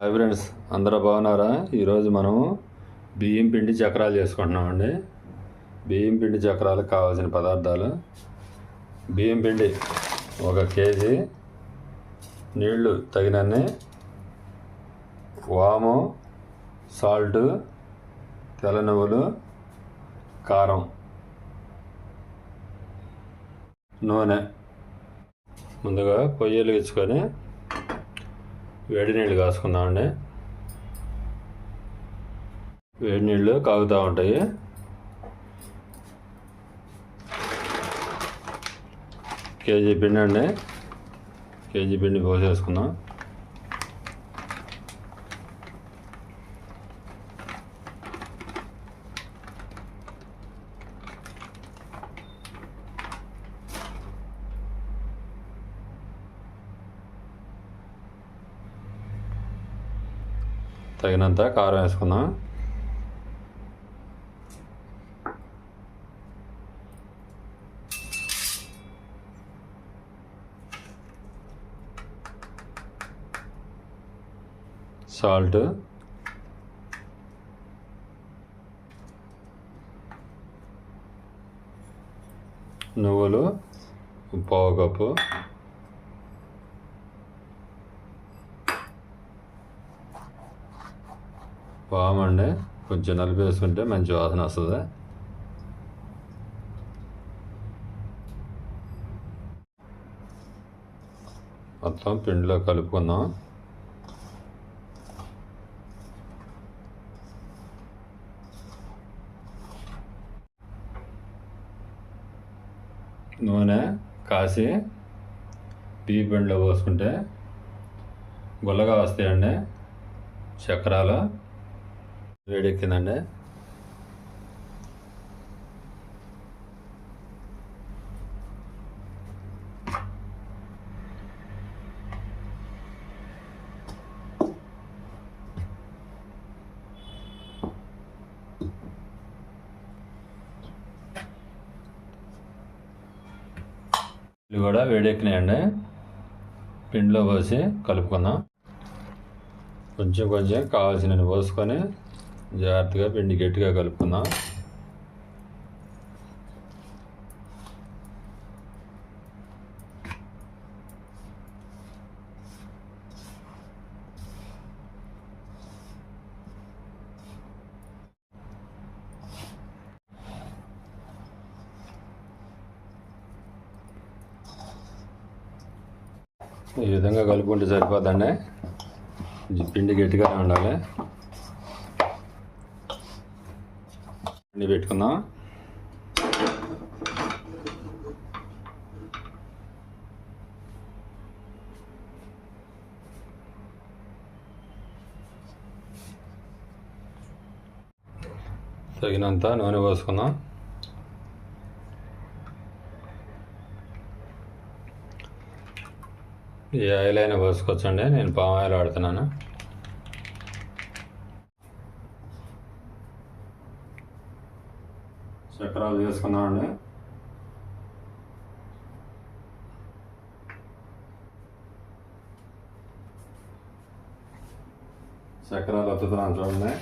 Hi friends అందరూ బాగున్నారా? ఈరోజు మనం బియ్యం పిండి చక్రాలు చేసుకుంటున్నామండి. బియ్యం పిండి చక్రాలకు కావాల్సిన పదార్థాలు. బియ్యం పిండి ఒక కేజీ నీళ్ళు తగినన్ని వాము సాల్ట్ తెల్ల నువ్వులు కారం నూనె. ముందుగా పొయ్యి వెలిగించుకొని వేడి నీళ్ళు కాసుకుందామండి. వేడి నీళ్ళు కాగుతూ ఉంటాయి. కేజీ పిండి అండి కేజీ పిండి పోసేసుకుందాం. తగినంత కారం వేసుకుందాం సాల్ట్. నువ్వులు పావు కప్పు. వామండి కొంచెం నలిపి వేసుకుంటే మంచి వాసన వస్తుంది మొత్తం పిండిలో కలుపుకుందాం నూనె కాసి బియ్య పిండిలో పోసుకుంటే గుల్లగా వస్తాయండి చక్రాలు వేడెక్కిందండి ఇవి కూడా వేడెక్కినాయండి పిండిలో పోసి కలుపుకుందాం. కొంచెం కొంచెం కావాల్సినవి పోసుకొని జాగ్రత్తగా పిండి గట్టిగా కలుపుకుందాం. ఈ విధంగా కలుపుకుంటే సరిపోదండి పిండి గట్టిగానే ఉండాలి. పిండి పెట్టుకుందాం? తగినంత నూనె పోసుకుందాం? ఏ ఆయిల్ అయినా పోసుకోవచ్చండి నేను పామ్ ఆయిల్ వాడుతున్నాను. చక్రాలు చేసుకుందామండి చక్రాలు వత్తుతున్నాను చూడండి.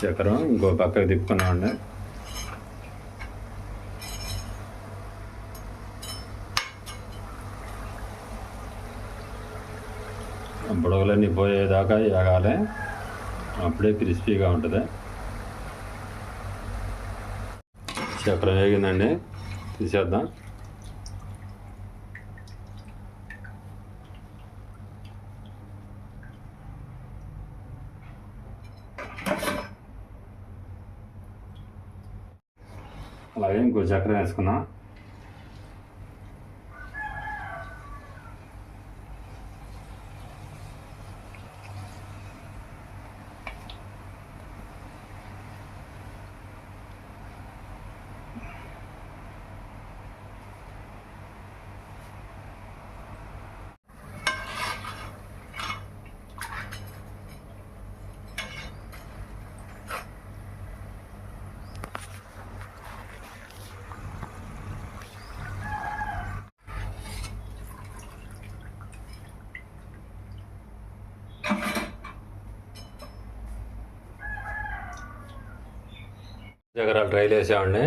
చక్రం ఇంకో పక్కకు తిప్పుకున్నామండి బుడగలన్నీ పోయేదాకా ఏగాలి అప్పుడే క్రిస్పీగా ఉంటుంది చక్రం వేగిందండి తీసేద్దాం అలాగే ఇంకో చక్రం వేసుకున్నా చక్రాలు ట్రైల్ వేసామండి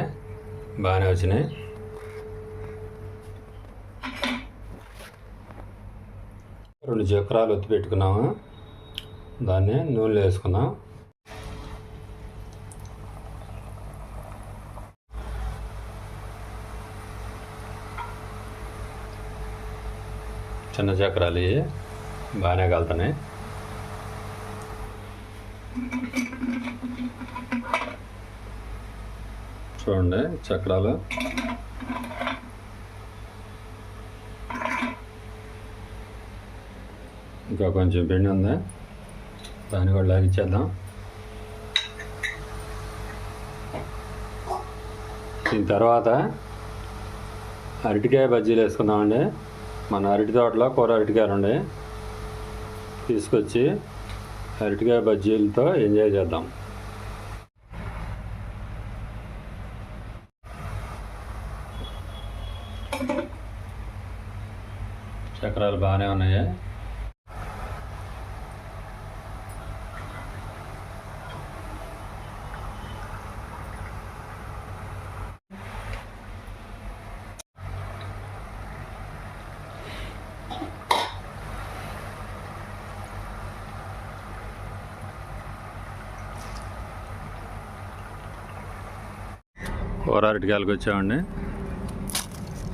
బాగానే వచ్చినాయి. రెండు చక్రాలు ఒత్తి పెట్టుకున్నాము. దాన్ని నూనెలో వేసుకున్నాం. చిన్న చక్రాలు బాగానే కలుతున్నాయి. చూడండి చక్రాలు. ఇంకా కొంచెం పిండి ఉంది. దాన్ని కూడా లాగిచ్చేద్దాం దీని తర్వాత అరటికాయ బజ్జీలు వేసుకుందామండి. మన అరటి తోటలో కూర అరటికాయలు ఉండే తీసుకొచ్చి అరటికాయ బజ్జీలతో ఎంజాయ్ చేద్దాం. చక్రాలు బాగానే ఉన్నాయా? కూర అరటికాయలకు వచ్చామండి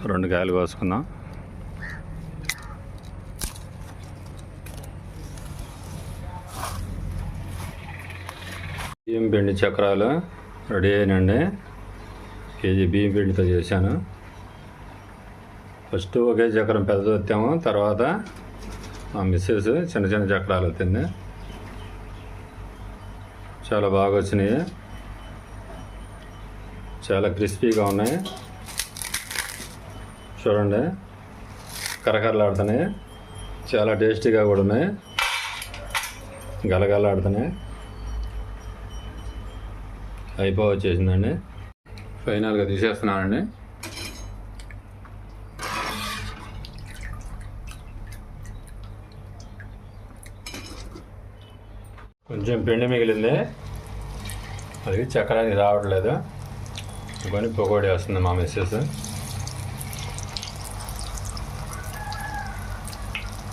రెండు కాయలు కోసుకుందాం బియ్యం పిండి చక్రాలు రెడీ అయినండి. కేజీ బియ్యం పిండితో చేశాను. ఫస్ట్ ఒకే చక్రం పెద్దది వచ్చాము తర్వాత మా మిస్సెస్ చిన్న చిన్న చక్రాలు వచ్చింది చాలా బాగా వచ్చినాయి. చాలా క్రిస్పీగా ఉన్నాయి. చూడండి కరకరలాడుతున్నాయి. చాలా టేస్టీగా కూడా ఉన్నాయి. గలగలాడుతున్నాయి అయిపో వచ్చేసిందండి ఫైనల్గా తీసేస్తున్నానండి. కొంచెం పిండి మిగిలింది. అది చక్రానికి రావట్లేదు. కొని పొగోడి వస్తుంది మా మిస్సెస్.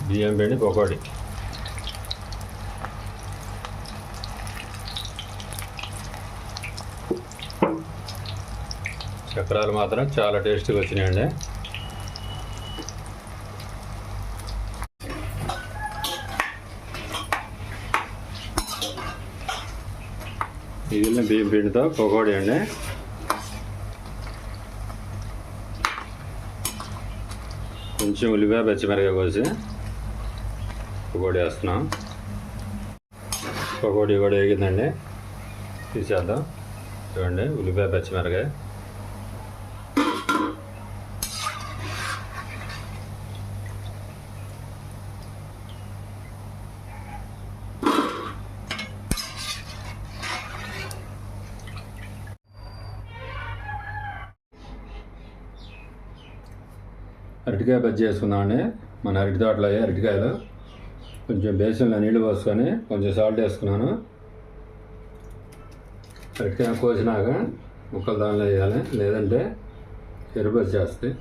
బియ్యం పిండి పొగోడి. చక్రాలు మాత్రం చాలా టేస్ట్గా వచ్చినాయండి. మిగిలిన బియ్యం పిండితో పొగోడి అండి. కొంచెం ఉల్లిపాయ పచ్చిమిరకాయ కోసి పకోడీ వేస్తున్నాం. పకోడీ కూడా వేగిందండి. తీసేద్దాం. చూడండి ఉల్లిపాయ పచ్చిమిరకాయ అరటికాయ బజ్జీ వేసుకుందామండి. మన అరటి తోటలో అయ్యే అరటికాయలు. కొంచెం బేసన్లో నీళ్ళు పోసుకొని కొంచెం సాల్ట్ వేసుకున్నాను. అరటికాయ కోసినాక ముక్కలు దానిలో వేయాలి. లేదంటే ఎరుపు చేస్తాయి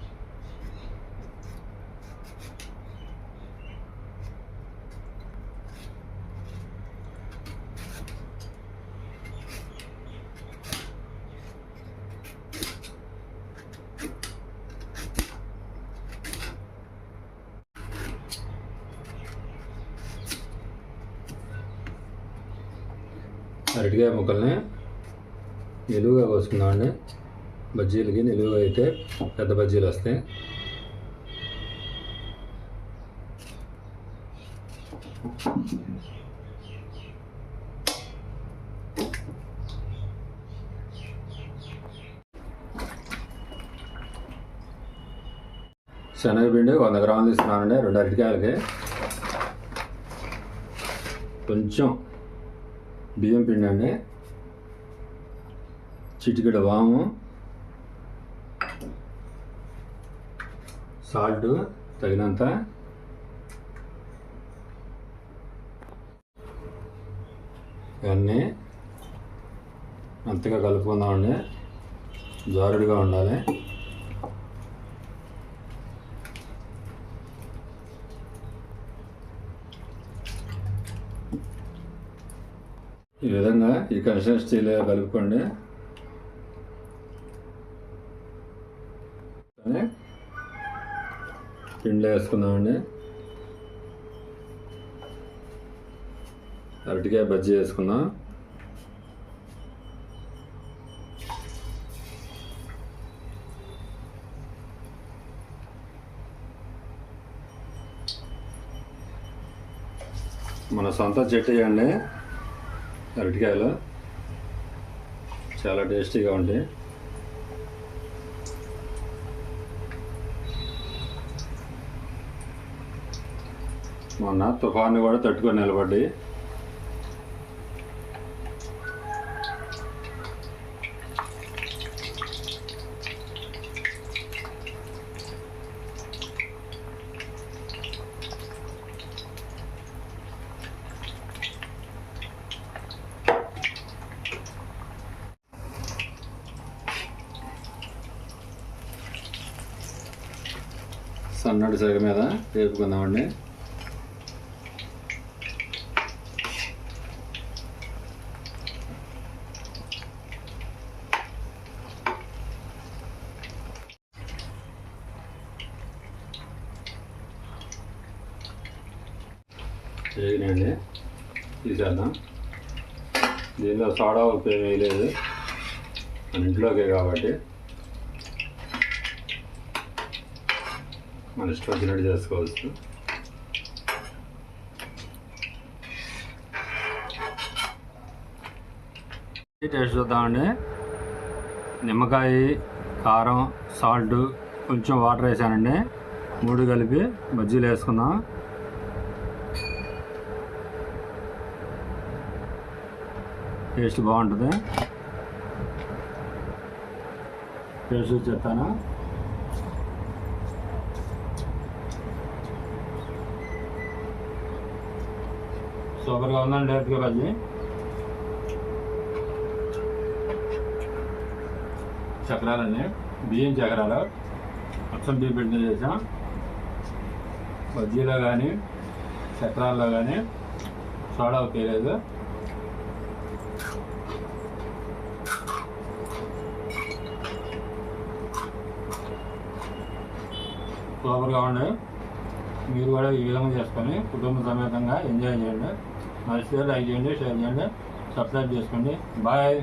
అరటికాయ ముక్కల్ని నిలువుగా కోసుకుందామండి. బజ్జీలకి నిలువుగా అయితే పెద్ద బజ్జీలు వస్తాయి. శనగపిండి వంద గ్రాములు తీసుకున్నానండి. రెండు అరటికాయలకి. కొంచెం బియ్యం పిండి అండి చిటికెడు వాము సాల్ట్ తగినంత. ఇవన్నీ అంతగా కలుపుకుందామండి. జారుడుగా ఉండాలి. విధంగా ఈ కన్సిస్టెన్సీలో కలుపుకోండి పిండి పిండిలో వేసుకుందామండి. అరటికాయ బజ్జీ వేసుకుందాం. మన సొంత చెట్టు అండి అరటికాయలు. చాలా టేస్టీగా ఉంటాయి. మొన్న తుఫాను కూడా తట్టుకొని నిలబడ్డాయి. సన్నటి సగ మీద వేపుకుందామండి వేగినండి తీసేద్దాం. దీనిలో సోడా ఉప్పు వేయలేదు. మన ఇంట్లోకే కాబట్టి. మన ఇష్టం వచ్చినట్టు చేసుకోవచ్చు. టేస్ట్ చూద్దామండి. నిమ్మకాయ కారం సాల్ట్ కొంచెం వాటర్ వేసానండి. మూడు కలిపి బజ్జీలు వేసుకుందాం. టేస్ట్ బాగుంటుంది. టేస్ట్ చూసి చెప్తాను. సూపర్గా ఉందండి డైరెక్ట్గా బజ్జీ. చక్రాలండి బియ్యం చక్రాలు. మొత్తం బియ్యం పెట్టిన చేసాం బజ్జీలో కానీ చక్రాల్లో కానీ సోడా ఉపయోగలేదు సూపర్గా ఉండే మీరు కూడా ఈ విధంగా చేసుకొని కుటుంబ సమేతంగా ఎంజాయ్ చేయండి. నచ్చితే లైక్ చేయండి షేర్ చేయండి సబ్స్క్రైబ్ చేసుకోండి బాయ్